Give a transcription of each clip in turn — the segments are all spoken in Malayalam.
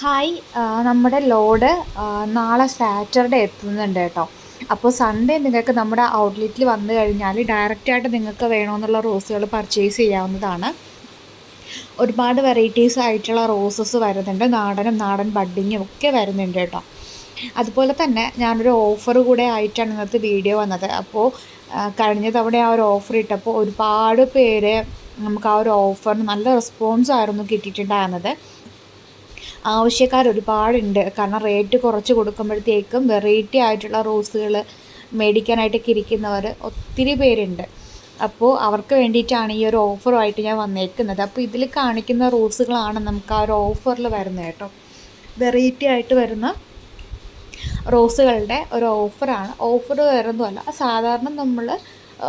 ഹായ് നമ്മുടെ ലോഡ് നാളെ സാറ്റർഡേ എത്തുന്നുണ്ട് കേട്ടോ. അപ്പോൾ സൺഡേ നിങ്ങൾക്ക് നമ്മുടെ ഔട്ട്ലെറ്റിൽ വന്നു കഴിഞ്ഞാൽ ഡയറക്റ്റായിട്ട് നിങ്ങൾക്ക് വേണമെന്നുള്ള റോസുകൾ പർച്ചേസ് ചെയ്യാവുന്നതാണ്. ഒരുപാട് വെറൈറ്റീസ് ആയിട്ടുള്ള റോസസ് വരുന്നുണ്ട്. നാടനും നാടൻ ബഡ്ഡിങ്ങും ഒക്കെ വരുന്നുണ്ട് കേട്ടോ. അതുപോലെ തന്നെ ഞാനൊരു ഓഫർ കൂടെ ആയിട്ടാണ് ഇന്നത്തെ വീഡിയോ വന്നത്. അപ്പോൾ കഴിഞ്ഞ തവണ ആ ഒരു ഓഫർ ഇട്ടപ്പോൾ ഒരുപാട് പേര് നമുക്ക് ആ ഒരു ഓഫറിന് നല്ല റെസ്പോൺസ് ആയിരുന്നു കിട്ടിയിട്ടുണ്ടായിരുന്നത്. ആവശ്യക്കാർ ഒരുപാടുണ്ട്. കാരണം റേറ്റ് കുറച്ച് കൊടുക്കുമ്പോഴത്തേക്കും വെറൈറ്റി ആയിട്ടുള്ള റോസുകൾ മേടിക്കാനായിട്ടൊക്കെ ഇരിക്കുന്നവർ ഒത്തിരി പേരുണ്ട്. അപ്പോൾ അവർക്ക് വേണ്ടിയിട്ടാണ് ഈ ഒരു ഓഫറുമായിട്ട് ഞാൻ വന്നേക്കുന്നത്. അപ്പോൾ ഇതിൽ കാണിക്കുന്ന റോസുകളാണ് നമുക്ക് ആ ഒരു ഓഫറിൽ വരുന്നത് കേട്ടോ. വെറൈറ്റി ആയിട്ട് വരുന്ന റോസുകളുടെ ഒരു ഓഫറാണ് ഓഫർ വരുന്നതല്ല സാധാരണ നമ്മൾ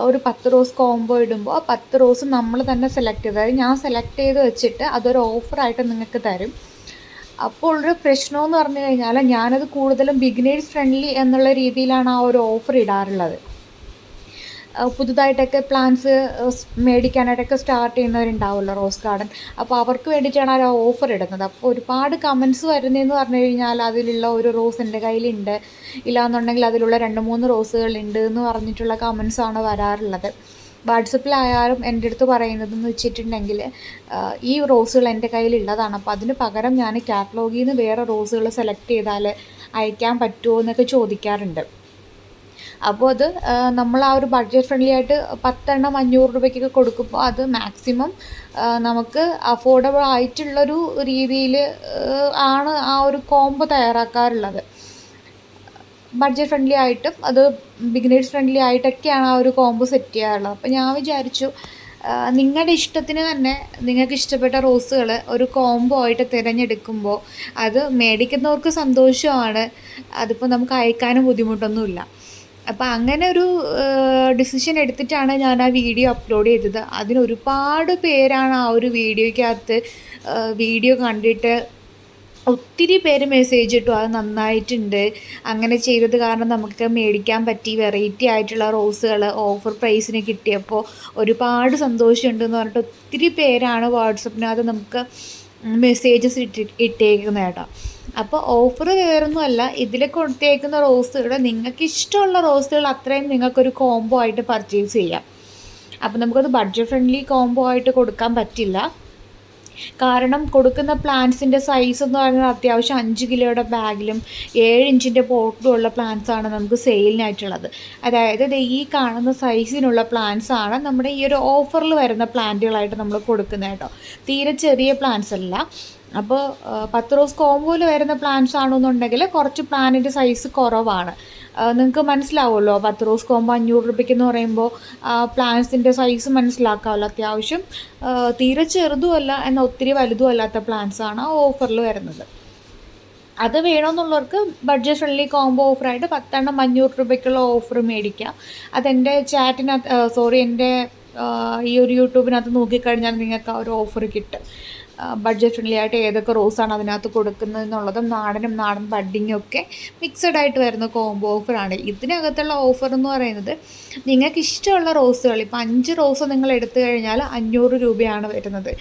ഒരു പത്ത് റോസ് കോംബോ ഇടുമ്പോൾ ആ പത്ത് റോസ് നമ്മൾ തന്നെ സെലക്ട് ചെയ്ത് ഞാൻ സെലക്ട് ചെയ്ത് വെച്ചിട്ട് അതൊരു ഓഫറായിട്ട് നിങ്ങൾക്ക് തരും. അപ്പോൾ ഒരു പ്രശ്നമെന്ന് പറഞ്ഞു കഴിഞ്ഞാൽ ഞാനത് കൂടുതലും ബിഗിനേഴ്സ് ഫ്രണ്ട്ലി എന്നുള്ള രീതിയിലാണ് ആ ഒരു ഓഫർ ഇടാറുള്ളത്. പുതുതായിട്ടൊക്കെ പ്ലാൻസ് മേടിക്കാനായിട്ടൊക്കെ സ്റ്റാർട്ട് ചെയ്യുന്നവരുണ്ടാവുമല്ലോ റോസ് ഗാർഡൻ അപ്പോൾ അവർക്ക് വേണ്ടിയിട്ടാണ് ആ ഓഫർ ഇടുന്നത്. അപ്പോൾ ഒരുപാട് കമൻസ് വരുന്നതെന്ന് പറഞ്ഞു കഴിഞ്ഞാൽ അതിലുള്ള ഒരു റോസ് എന്റെ കയ്യിലുണ്ട്. ഇല്ലാന്നുണ്ടെങ്കിൽ അതിലുള്ള രണ്ട് മൂന്ന് റോസുകളുണ്ട് എന്ന് പറഞ്ഞിട്ടുള്ള കമൻസാണ് വരാറുള്ളത്. വാട്സപ്പിലായാലും എന്റെ അടുത്ത് പറയുന്നതെന്ന് വെച്ചിട്ടുണ്ടെങ്കിൽ ഈ റോസുകൾ എന്റെ കയ്യിലുള്ളതാണ്. അപ്പോൾ അതിന് പകരം ഞാൻ കാറ്റലോഗിൽ നിന്ന് വേറെ റോസുകൾ സെലക്ട് ചെയ്താൽ അയക്കാൻ പറ്റുമോ എന്നൊക്കെ ചോദിക്കാറുണ്ട്. അപ്പോൾ അത് നമ്മൾ ആ ഒരു ബഡ്ജറ്റ് ഫ്രണ്ട്ലി ആയിട്ട് പത്തെണ്ണം അഞ്ഞൂറ് രൂപയ്ക്കൊക്കെ കൊടുക്കുമ്പോൾ അത് മാക്സിമം നമുക്ക് അഫോർഡബിൾ ആയിട്ടുള്ളൊരു രീതിയിൽ ആണ് ആ ഒരു കോംബോ തയ്യാറാക്കാറുള്ളത്. ബഡ്ജറ്റ് ഫ്രണ്ട്ലി ആയിട്ടും അത് ബിഗിനേഴ്സ് ഫ്രണ്ട്ലി ആയിട്ടൊക്കെയാണ് ആ ഒരു കോംബോ സെറ്റ് ചെയ്യാറുള്ളത്. അപ്പോൾ ഞാൻ വിചാരിച്ചു നിങ്ങളുടെ ഇഷ്ടത്തിന് തന്നെ നിങ്ങൾക്ക് ഇഷ്ടപ്പെട്ട റോസുകൾ ഒരു കോംബോ ആയിട്ട് തിരഞ്ഞെടുക്കുമ്പോൾ അത് മേടിക്കുന്നവർക്ക് സന്തോഷമാണ്. അതിപ്പോൾ നമുക്ക് അയക്കാനും ബുദ്ധിമുട്ടൊന്നുമില്ല. അപ്പോൾ അങ്ങനെ ഒരു ഡിസിഷൻ എടുത്തിട്ടാണ് ഞാൻ ആ വീഡിയോ അപ്ലോഡ് ചെയ്തത്. അതിന് ഒരുപാട് പേരാണ് ആ ഒരു വീഡിയോയ്ക്കകത്ത് വീഡിയോ കണ്ടിട്ട് ഒത്തിരി പേര് മെസ്സേജ് ഇട്ടു. അത് നന്നായിട്ടുണ്ട്. അങ്ങനെ ചെയ്തത് കാരണം നമുക്ക് മേടിക്കാൻ പറ്റി. വെറൈറ്റി ആയിട്ടുള്ള റോസുകൾ ഓഫർ പ്രൈസിന് കിട്ടിയപ്പോൾ ഒരുപാട് സന്തോഷമുണ്ട് എന്ന് പറഞ്ഞിട്ട് ഒത്തിരി പേരാണ് വാട്സപ്പിനകത്ത് നമുക്ക് മെസ്സേജസ് ഇട്ടി ഇട്ടേക്കുന്നത് കേട്ടോ. അപ്പോൾ ഓഫർ വേറൊന്നുമല്ല ഇതിൽ കൊടുത്തേക്കുന്ന റോസുകൾ നിങ്ങൾക്ക് ഇഷ്ടമുള്ള റോസുകൾ അത്രയും നിങ്ങൾക്കൊരു കോംബോ ആയിട്ട് പർച്ചേസ് ചെയ്യാം. അപ്പോൾ നമുക്കത് ബഡ്ജറ്റ് ഫ്രണ്ട്ലി കോംബോ ആയിട്ട് കൊടുക്കാൻ പറ്റില്ല. കാരണം കൊടുക്കുന്ന പ്ലാന്റ്സിന്റെ സൈസ് എന്ന് പറയുന്നത് അത്യാവശ്യം അഞ്ച് കിലോയുടെ ബാഗിലും ഏഴ് ഇഞ്ചിന്റെ പോട്ടിലും ഉള്ള പ്ലാന്റ്സാണ് നമുക്ക് സെയിലിനായിട്ടുള്ളത് അതായത് ഈ കാണുന്ന സൈസിനുള്ള പ്ലാന്റ്സാണ് നമ്മുടെ ഈ ഒരു ഓഫറിൽ വരുന്ന പ്ലാന്റുകളായിട്ട് നമ്മൾ കൊടുക്കുന്നത് കേട്ടോ. തീരെ ചെറിയ പ്ലാന്റ്സ് അല്ല. അപ്പോൾ പത്ത് റോസ് കോമ്പോയിൽ വരുന്ന പ്ലാന്റ്സ് ആണെന്നുണ്ടെങ്കിൽ കുറച്ച് പ്ലാനിന്റെ സൈസ് കുറവാണ്. നിങ്ങൾക്ക് മനസ്സിലാവുമല്ലോ പത്ത് റോസ് കോമ്പോ അഞ്ഞൂറ് രൂപയ്ക്കെന്ന് പറയുമ്പോൾ പ്ലാന്റ്സിന്റെ സൈസ് മനസ്സിലാക്കാമല്ലോ അത്യാവശ്യം. തീരെ ചെറുതുമല്ല എന്നാൽ ഒത്തിരി വലുതും അല്ലാത്ത ആണ് ആ ഓഫറിൽ വരുന്നത്. അത് വേണമെന്നുള്ളവർക്ക് ബഡ്ജറ്റ് ഫ്രണ്ട്ലി കോംബോ ഓഫറായിട്ട് പത്തെണ്ണം അഞ്ഞൂറ് രൂപയ്ക്കുള്ള ഓഫർ മേടിക്കാം. അതെന്റെ ചാറ്റിനകത്ത് സോറി എന്റെ ഈ ഒരു യൂട്യൂബിനകത്ത് നോക്കിക്കഴിഞ്ഞാൽ നിങ്ങൾക്ക് ആ ഒരു ഓഫർ കിട്ടും. ബഡ്ജറ്റ് ഫ്രണ്ട്ലി ആയിട്ട് ഏതൊക്കെ റോസാണ് അതിനകത്ത് കൊടുക്കുന്നത് എന്നുള്ളതും നാടനും നാടൻ ബഡ്ഡിങ്ങും ഒക്കെ മിക്സഡ് ആയിട്ട് വരുന്ന കോംബോ ഓഫറാണ് ഇതിനകത്തുള്ള ഓഫർ എന്ന് പറയുന്നത് നിങ്ങൾക്ക് ഇഷ്ടമുള്ള റോസുകൾ ഇപ്പോൾ അഞ്ച് റോസ് നിങ്ങൾ എടുത്തു കഴിഞ്ഞാൽ അഞ്ഞൂറ് രൂപയാണ് വരുന്നത്.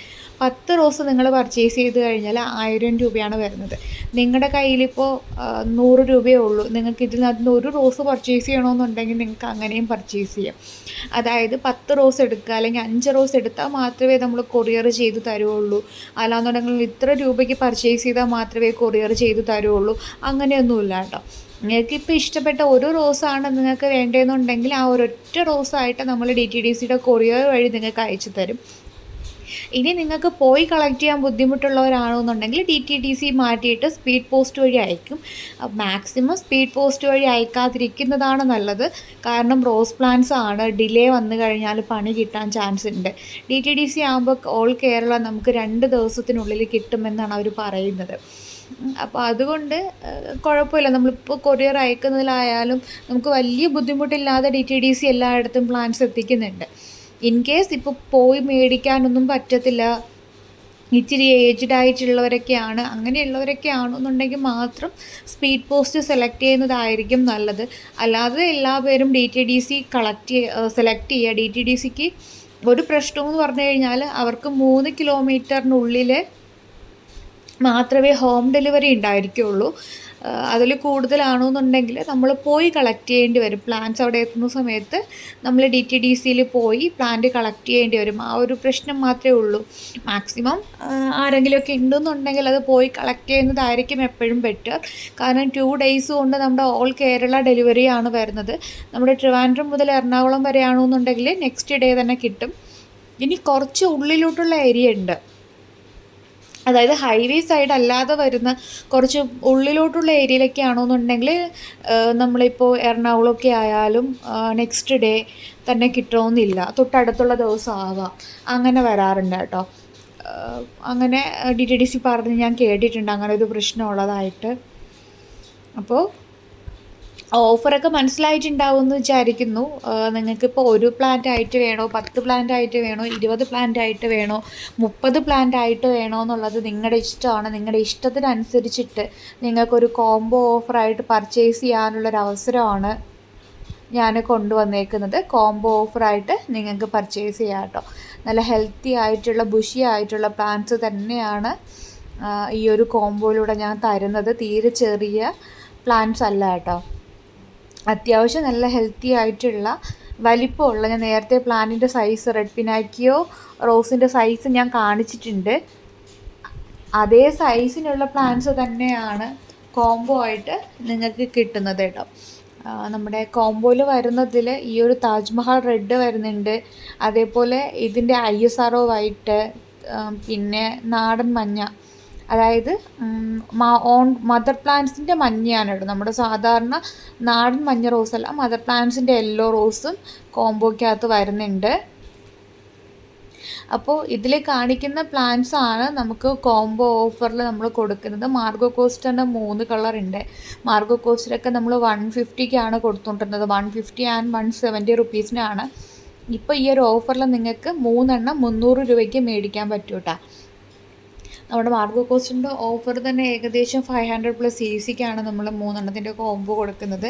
പത്ത് റോസ് നിങ്ങൾ പർച്ചേസ് ചെയ്ത് കഴിഞ്ഞാൽ ആയിരം രൂപയാണ് വരുന്നത്. നിങ്ങളുടെ കയ്യിലിപ്പോൾ നൂറ് രൂപയേ ഉള്ളൂ. നിങ്ങൾക്ക് ഇതിൽ നിന്ന് ഒരു റോസ് പർച്ചേസ് ചെയ്യണമെന്നുണ്ടെങ്കിൽ നിങ്ങൾക്ക് അങ്ങനെയും പർച്ചേസ് ചെയ്യാം. അതായത് പത്ത് റോസ് എടുക്കുക അല്ലെങ്കിൽ അഞ്ച് റോസ് എടുത്താൽ മാത്രമേ നമ്മൾ കൊറിയർ ചെയ്ത് തരുള്ളൂ അല്ലാന്നുണ്ടെങ്കിൽ ഇത്ര രൂപയ്ക്ക് പർച്ചേസ് ചെയ്താൽ മാത്രമേ കൊറിയർ ചെയ്ത് തരുള്ളൂ അങ്ങനെയൊന്നുമില്ല കേട്ടോ. നിങ്ങൾക്ക് ഇപ്പോൾ ഇഷ്ടപ്പെട്ട ഒരു റോസാണ് നിങ്ങൾക്ക് വേണ്ടതെന്നുണ്ടെങ്കിൽ ആ ഒരൊറ്റ റോസായിട്ട് നമ്മൾ ഡി ടി ഡി സിയുടെ കൊറിയർ വഴി നിങ്ങൾക്ക് അയച്ചു തരും. ഇനി നിങ്ങൾക്ക് പോയി കളക്ട് ചെയ്യാൻ ബുദ്ധിമുട്ടുള്ളവരാണെന്നുണ്ടെങ്കിൽ ഡി ടി ടി സി മാറ്റിയിട്ട് സ്പീഡ് പോസ്റ്റ് വഴി അയക്കും. മാക്സിമം സ്പീഡ് പോസ്റ്റ് വഴി അയക്കാതിരിക്കുന്നതാണ് നല്ലത്. കാരണം റോസ് പ്ലാന്റ്സ് ആണ്. ഡിലേ വന്നു കഴിഞ്ഞാൽ പണി കിട്ടാൻ ചാൻസ് ഉണ്ട്. ഡി ടി ഡി സി ആകുമ്പോൾ ഓൾ കേരള നമുക്ക് രണ്ട് ദിവസത്തിനുള്ളിൽ കിട്ടുമെന്നാണ് അവർ പറയുന്നത്. അപ്പോൾ അതുകൊണ്ട് കുഴപ്പമില്ല. നമ്മളിപ്പോൾ കൊറിയർ അയക്കുന്നതിലായാലും നമുക്ക് വലിയ ബുദ്ധിമുട്ടില്ലാതെ ഡി ടി ഡി സി എല്ലായിടത്തും പ്ലാൻസ് എത്തിക്കുന്നുണ്ട്. ഇൻ കേസ് ഇപ്പോൾ പോയി മേടിക്കാനൊന്നും പറ്റത്തില്ല. ഇച്ചിരി ഏജ്ഡ് ആയിട്ടുള്ളവരൊക്കെയാണ്. അങ്ങനെയുള്ളവരൊക്കെ ആണെന്നുണ്ടെങ്കിൽ മാത്രം സ്പീഡ് പോസ്റ്റ് സെലക്ട് ചെയ്യുന്നതായിരിക്കും നല്ലത്. അല്ലാതെ എല്ലാ പേരും D T D C collect select ചെയ്യുക. ഡി ടി ഡി സിക്ക് ഒരു പ്രശ്നമെന്ന് പറഞ്ഞു കഴിഞ്ഞാൽ അവർക്ക് മൂന്ന് കിലോമീറ്ററിനുള്ളിൽ മാത്രമേ ഹോം ഡെലിവറി ഉണ്ടായിരിക്കുള്ളൂ. അതിൽ കൂടുതലാണെന്നുണ്ടെങ്കിൽ നമ്മൾ പോയി കളക്ട് ചെയ്യേണ്ടി വരും. പ്ലാന്റ്സ് അവിടെ എത്തുന്ന സമയത്ത് നമ്മൾ ഡി ടി ഡി സിയിൽ പോയി പ്ലാന്റ് കളക്ട് ചെയ്യേണ്ടി വരും. ആ ഒരു പ്രശ്നം മാത്രമേ ഉള്ളൂ. മാക്സിമം ആരെങ്കിലുമൊക്കെ ഉണ്ടെന്നുണ്ടെങ്കിൽ അത് പോയി കളക്ട് ചെയ്യുന്നതായിരിക്കും എപ്പോഴും ബെറ്റർ കാരണം ടു ഡേയ്സ് കൊണ്ട് നമ്മുടെ ഓൾ കേരള ഡെലിവറി ആണ് വരുന്നത്. നമ്മുടെ ട്രിവാൻഡ്രം മുതൽ എറണാകുളം വരെയാണെന്നുണ്ടെങ്കിൽ നെക്സ്റ്റ് ഡേ തന്നെ കിട്ടും. ഇനി കുറച്ച് ഉള്ളിലോട്ടുള്ള ഏരിയ ഉണ്ട്. അതായത് ഹൈവേ സൈഡ് അല്ലാതെ വരുന്ന കുറച്ച് ഉള്ളിലോട്ടുള്ള ഏരിയയിലൊക്കെ ആണെന്നുണ്ടെങ്കിൽ നമ്മളിപ്പോൾ എറണാകുളമൊക്കെ ആയാലും നെക്സ്റ്റ് ഡേ തന്നെ കിട്ടണമെന്നില്ല തൊട്ടടുത്തുള്ള ദിവസം ആവാം അങ്ങനെ വരാറുണ്ട് കേട്ടോ. അങ്ങനെ ഡി ടി ഡി സി പറഞ്ഞ് ഞാൻ കേട്ടിട്ടുണ്ട്. അങ്ങനെ ഒരു പ്രശ്നമുള്ളതായിട്ട് അപ്പോൾ ഓഫറൊക്കെ മനസ്സിലായിട്ടുണ്ടാവും എന്ന് വിചാരിക്കുന്നു നിങ്ങൾക്കിപ്പോൾ ഒരു പ്ലാന്റ് ആയിട്ട് വേണോ പത്ത് പ്ലാന്റ് ആയിട്ട് വേണോ ഇരുപത് പ്ലാന്റ് ആയിട്ട് വേണോ മുപ്പത് പ്ലാന്റ് ആയിട്ട് വേണോ എന്നുള്ളത് നിങ്ങളുടെ ഇഷ്ടമാണ്. നിങ്ങളുടെ ഇഷ്ടത്തിനനുസരിച്ചിട്ട് നിങ്ങൾക്കൊരു കോംബോ ഓഫറായിട്ട് പർച്ചേസ് ചെയ്യാനുള്ളൊരു അവസരമാണ് ഞാൻ കൊണ്ടുവന്നേക്കുന്നത്. കോംബോ ഓഫറായിട്ട് നിങ്ങൾക്ക് പർച്ചേസ് ചെയ്യാം കേട്ടോ നല്ല ഹെൽത്തി ആയിട്ടുള്ള ബുഷി ആയിട്ടുള്ള പ്ലാന്റ്സ് തന്നെയാണ് ഈ ഒരു കോംബോയിലൂടെ ഞാൻ തരുന്നത്. തീരെ ചെറിയ പ്ലാന്റ്സ് അല്ല കേട്ടോ അത്യാവശ്യം നല്ല ഹെൽത്തി ആയിട്ടുള്ള വലിപ്പമുള്ള ഞാൻ നേരത്തെ പ്ലാന്റിന്റെ സൈസ് റെഡ് പിനാക്കിയോ റോസിന്റെ സൈസ് ഞാൻ കാണിച്ചിട്ടുണ്ട്. അതേ സൈസിനുള്ള പ്ലാന്റ്സ് തന്നെയാണ് കോംബോ ആയിട്ട് നിങ്ങൾക്ക് കിട്ടുന്നത് കേട്ടോ. നമ്മുടെ കോംബോയിൽ വരുന്നതിൽ ഈ ഒരു താജ്മഹൽ റെഡ് വരുന്നുണ്ട്. അതേപോലെ ഇതിന്റെ I S R O white പിന്നെ നാടൻ മഞ്ഞ. അതായത് ഓൺ മദർ പ്ലാന്റ്സിന്റെ മഞ്ഞയാണ് കേട്ടോ നമ്മുടെ സാധാരണ നാടൻ മഞ്ഞ റോസ് അല്ല മദർ പ്ലാന്റ്സിന്റെ യെല്ലോ റോസും കോംബോയ്ക്കകത്ത് വരുന്നുണ്ട്. അപ്പോൾ ഇതിൽ കാണിക്കുന്ന പ്ലാന്റ്സ് ആണ് നമുക്ക് കോംബോ ഓഫറിൽ നമ്മൾ കൊടുക്കുന്നത്. മാർഗോ കോസ്റ്ററിന്റെ മൂന്ന് കളർ ഉണ്ട്. മാർഗോ കോസ്റ്ററൊക്കെ നമ്മൾ വൺ ഫിഫ്റ്റിക്കാണ് കൊടുത്തുകൊണ്ടിരുന്നത്. One fifty and one seventy റുപ്പീസിനാണ്. ഇപ്പോൾ ഈ ഒരു ഓഫറിൽ നിങ്ങൾക്ക് മൂന്നെണ്ണം മുന്നൂറ് രൂപയ്ക്ക് മേടിക്കാൻ പറ്റൂട്ടാ. നമ്മുടെ മാർഗോ കോസ്റ്റിന്റെ ഓഫർ തന്നെ ഏകദേശം ഫൈവ് ഹൺഡ്രഡ് പ്ലസ് സി സിക്കാണ് നമ്മൾ മൂന്നെണ്ണത്തിന്റെ കോംബോ കൊടുക്കുന്നത്.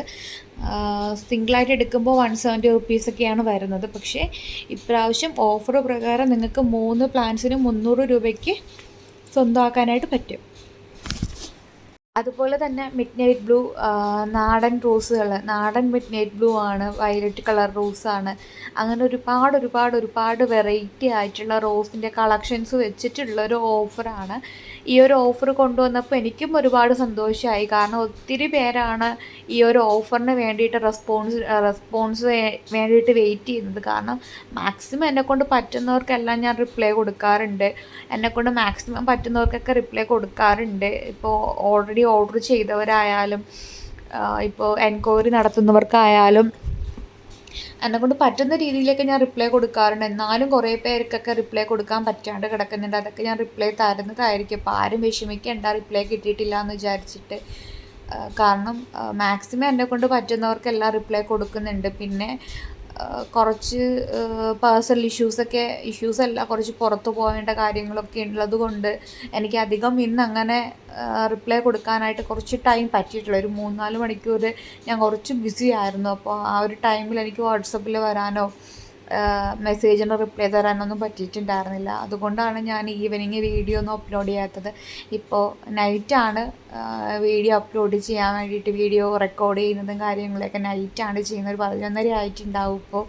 സിംഗിളായിട്ട് എടുക്കുമ്പോൾ വൺ സെവന്റി റുപ്പീസൊക്കെയാണ് വരുന്നത്. പക്ഷേ ഇപ്രാവശ്യം ഓഫർ പ്രകാരം നിങ്ങൾക്ക് മൂന്ന് പ്ലാൻസിന് മുന്നൂറ് രൂപയ്ക്ക് സ്വന്തമാക്കാനായിട്ട് പറ്റും. അതുപോലെ തന്നെ മിഡ് നൈറ്റ് ബ്ലൂ നാടൻ റോസുകൾ നാടൻ മിഡ് നൈറ്റ് ബ്ലൂ ആണ് വയലറ്റ് കളർ റോസാണ് അങ്ങനെ ഒരുപാട് ഒരുപാട് ഒരുപാട് വെറൈറ്റി ആയിട്ടുള്ള റോസിന്റെ കളക്ഷൻസ് വെച്ചിട്ടുള്ള ഒരു ഓഫറാണ് ഈ ഒരു ഓഫർ കൊണ്ടുവന്നപ്പോൾ എനിക്കും ഒരുപാട് സന്തോഷമായി കാരണം ഒത്തിരി പേരാണ് ഈ ഒരു ഓഫറിന് വേണ്ടിയിട്ട് റെസ്പോൺസ് റെസ്പോൺസ് വേണ്ടിയിട്ട് വെയിറ്റ് ചെയ്യുന്നത്. കാരണം മാക്സിമം എന്നെക്കൊണ്ട് പറ്റുന്നവർക്കെല്ലാം ഞാൻ റിപ്ലൈ കൊടുക്കാറുണ്ട്. എന്നെക്കൊണ്ട് മാക്സിമം പറ്റുന്നവർക്കൊക്കെ റിപ്ലൈ കൊടുക്കാറുണ്ട്. ഇപ്പോൾ ഓൾറെഡി ഓർഡർ ചെയ്തവരായാലും ഇപ്പോൾ എൻക്വയറി നടത്തുന്നവർക്കായാലും എന്നെക്കൊണ്ട് പറ്റുന്ന രീതിയിലൊക്കെ ഞാൻ റിപ്ലൈ കൊടുക്കാറുണ്ട്. എന്നാലും കുറേ പേർക്കൊക്കെ റിപ്ലൈ കൊടുക്കാൻ പറ്റാണ്ട് കിടക്കുന്നുണ്ട്. അതൊക്കെ ഞാൻ റിപ്ലൈ തരുന്നതായിരിക്കും. അപ്പോൾ ആരും വിഷമിക്കേണ്ട റിപ്ലൈ കിട്ടിയിട്ടില്ല എന്ന് വിചാരിച്ചിട്ട് കാരണം മാക്സിമം എന്നെക്കൊണ്ട് പറ്റുന്നവർക്കെല്ലാം റിപ്ലൈ കൊടുക്കുന്നുണ്ട്. പിന്നെ കുറച്ച് പേഴ്സണൽ ഇഷ്യൂസൊക്കെ ഇഷ്യൂസ് അല്ല കുറച്ച് പുറത്ത് പോകേണ്ട കാര്യങ്ങളൊക്കെ ഉള്ളത് കൊണ്ട് എനിക്ക് അധികം ഇന്ന് അങ്ങനെ റിപ്ലൈ കൊടുക്കാനായിട്ട് കുറച്ച് ടൈം പറ്റിയിട്ടില്ല. ഒരു മൂന്നാൽ മണിക്കൂർ ഞാൻ കുറച്ച് ബിസി ആയിരുന്നു. അപ്പോൾ ആ ഒരു ടൈമിൽ എനിക്ക് വാട്സപ്പിൽ വരാനോ മെസ്സേജിന് റിപ്ലൈ തരാനൊന്നും പറ്റിയിട്ടുണ്ടായിരുന്നില്ല. അതുകൊണ്ടാണ് ഞാൻ ഈവനിങ് വീഡിയോ ഒന്നും അപ്ലോഡ് ചെയ്യാത്തത്. ഇപ്പോൾ നൈറ്റാണ് വീഡിയോ അപ്ലോഡ് ചെയ്യാൻ വേണ്ടിയിട്ട് വീഡിയോ റെക്കോർഡ് ചെയ്യുന്നതും കാര്യങ്ങളൊക്കെ നൈറ്റാണ് ചെയ്യുന്നത്. ഒരു പതിനൊന്നര ആയിട്ടുണ്ടാവും ഇപ്പോൾ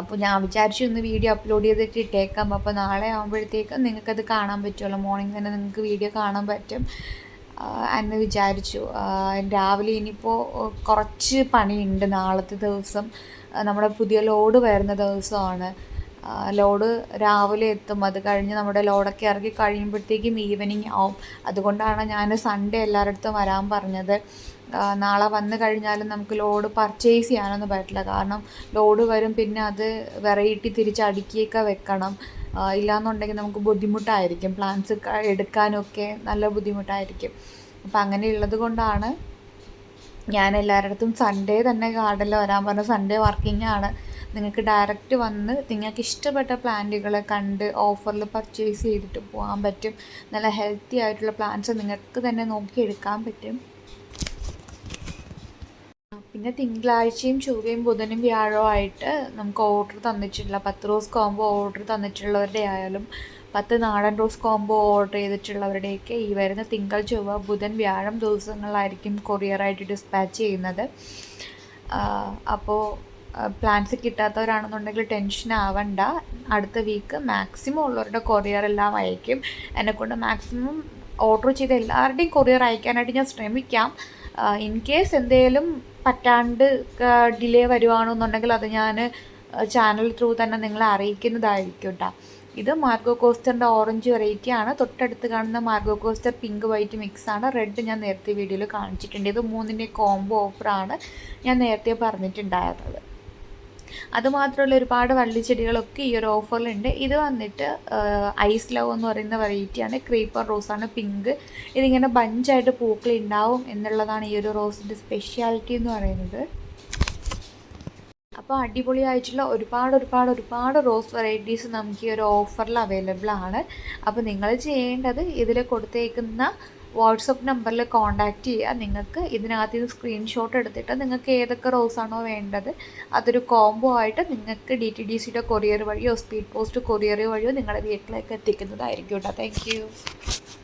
അപ്പോൾ ഞാൻ വിചാരിച്ചു ഇന്ന് വീഡിയോ അപ്ലോഡ് ചെയ്തിട്ട് ഇട്ടേക്കാം. അപ്പോൾ നാളെ ആകുമ്പോഴത്തേക്കും നിങ്ങൾക്കത് കാണാൻ പറ്റുമല്ലോ മോർണിംഗ് തന്നെ നിങ്ങൾക്ക് വീഡിയോ കാണാൻ പറ്റും. എന്ന് വിചാരിച്ചു. രാവിലെ ഇനിയിപ്പോൾ കുറച്ച് പണിയുണ്ട് നാളത്തെ ദിവസം. നമ്മുടെ പുതിയ ലോഡ് വരുന്ന ദിവസമാണ്. ലോഡ് രാവിലെ എത്തും. അത് കഴിഞ്ഞ് നമ്മുടെ ലോഡൊക്കെ ഇറക്കി കഴിയുമ്പോഴത്തേക്കും ഈവനിങ് ആവും. അതുകൊണ്ടാണ് ഞാൻ സൺഡേ എല്ലാവരുടെ അടുത്തും വരാൻ പറഞ്ഞത്. നാളെ വന്നു കഴിഞ്ഞാലും നമുക്ക് ലോഡ് പർച്ചേസ് ചെയ്യാനൊന്നും പറ്റില്ല. കാരണം ലോഡ് വരും പിന്നെ അത് വെറൈറ്റി തിരിച്ച് അടുക്കിയൊക്കെ വെക്കണം ഇല്ലയെന്നുണ്ടെങ്കിൽ നമുക്ക് ബുദ്ധിമുട്ടായിരിക്കും. പ്ലാൻസ് എടുക്കാനൊക്കെ നല്ല ബുദ്ധിമുട്ടായിരിക്കും. അപ്പം അങ്ങനെയുള്ളത് കൊണ്ടാണ് ഞാൻ എല്ലാവരുടെ സൺഡേ തന്നെ ഗാർഡനിൽ വരാൻ പറഞ്ഞ സൺഡേ വർക്കിംഗ് ആണ്. നിങ്ങൾക്ക് ഡയറക്റ്റ് വന്ന് നിങ്ങൾക്ക് ഇഷ്ടപ്പെട്ട പ്ലാന്റുകളെ കണ്ട് ഓഫറിൽ പർച്ചേസ് ചെയ്തിട്ട് പോകാൻ പറ്റും. നല്ല ഹെൽത്തി ആയിട്ടുള്ള പ്ലാന്റ്സ് നിങ്ങൾക്ക് തന്നെ നോക്കിയെടുക്കാൻ പറ്റും. പിന്നെ തിങ്കളാഴ്ചയും ചൊവ്വയും ബുധനും വ്യാഴവും ആയിട്ട് നമുക്ക് ഓർഡർ തന്നിട്ടുള്ള പത്ത് റോസ് കോംബോ ഓർഡർ തന്നിട്ടുള്ളവരുടെ ആയാലും പത്ത് നാടൻ റോസ് കോംബോ ഓർഡർ ചെയ്തിട്ടുള്ളവരുടെയൊക്കെ ഈ വരുന്ന തിങ്കൾ ചൊവ്വ ബുധൻ വ്യാഴം ദിവസങ്ങളിലായിരിക്കും കൊറിയറായിട്ട് ഡിസ്പാച്ച് ചെയ്യുന്നത്. അപ്പോൾ പ്ലാൻസ് കിട്ടാത്തവരാണെന്നുണ്ടെങ്കിൽ ടെൻഷൻ ആവണ്ട. അടുത്ത വീക്ക് മാക്സിമം ഉള്ളവരുടെ കൊറിയർ എല്ലാം അയക്കും. എന്നെക്കൊണ്ട് മാക്സിമം ഓർഡർ ചെയ്ത എല്ലാവരുടെയും കൊറിയർ അയക്കാനായിട്ട് ഞാൻ ശ്രമിക്കാം. ഇൻ കേസ് എന്തെങ്കിലും പറ്റാണ്ട് ഡിലേ വരുവാണെന്നുണ്ടെങ്കിൽ അത് ഞാൻ ചാനൽ ത്രൂ തന്നെ നിങ്ങളെ അറിയിക്കുന്നതായിരിക്കും കേട്ടോ ഇത് മാർഗോ കോസ്റ്ററിന്റെ ഓറഞ്ച് വെറൈറ്റി ആണ്. തൊട്ടടുത്ത് കാണുന്ന Margo Koster pink white mix ആണ്. റെഡ് ഞാൻ നേരത്തെ വീഡിയോയിൽ കാണിച്ചിട്ടുണ്ട്. ഇത് മൂന്നിന്റെ കോംബോ ഓഫറാണ് ഞാൻ നേരത്തെ പറഞ്ഞിട്ടുണ്ടായിരുന്നത്. അതുമാത്രമല്ല ഒരുപാട് വള്ളിച്ചെടികളൊക്കെ ഈ ഒരു ഓഫറിലുണ്ട്. ഇത് വന്നിട്ട് ഐസ് ലവ് എന്ന് പറയുന്ന വെറൈറ്റിയാണ് ക്രീപ്പർ റോസാണ് പിങ്ക്. ഇതിങ്ങനെ ബഞ്ചായിട്ട് പൂക്കൾ ഉണ്ടാവും എന്നുള്ളതാണ് ഈ ഒരു റോസിന്റെ സ്പെഷ്യാലിറ്റി എന്ന് പറയുന്നത്. അപ്പോൾ അടിപൊളിയായിട്ടുള്ള ഒരുപാട് ഒരുപാട് ഒരുപാട് റോസ് വെറൈറ്റീസ് നമുക്ക് ഈ ഒരു ഓഫറിൽ അവൈലബിൾ ആണ്. അപ്പോൾ നിങ്ങൾ ചെയ്യേണ്ടത് ഇതിൽ കൊടുത്തേക്കുന്ന വാട്സപ്പ് നമ്പറിൽ കോൺടാക്റ്റ് ചെയ്യുക. നിങ്ങൾക്ക് ഇതിനകത്ത് നിന്ന് സ്ക്രീൻഷോട്ട് എടുത്തിട്ട് നിങ്ങൾക്ക് ഏതൊക്കെ ആണോ വേണ്ടത് അതൊരു കോംബോ ആയിട്ട് നിങ്ങൾക്ക് ഡി ടി ഡി സിയുടെ കൊറിയർ വഴിയോ സ്പീഡ് പോസ്റ്റ് കൊറിയർ വഴിയോ നിങ്ങളുടെ വീട്ടിലേക്ക് എത്തിക്കുന്നതായിരിക്കും കേട്ടോ. താങ്ക്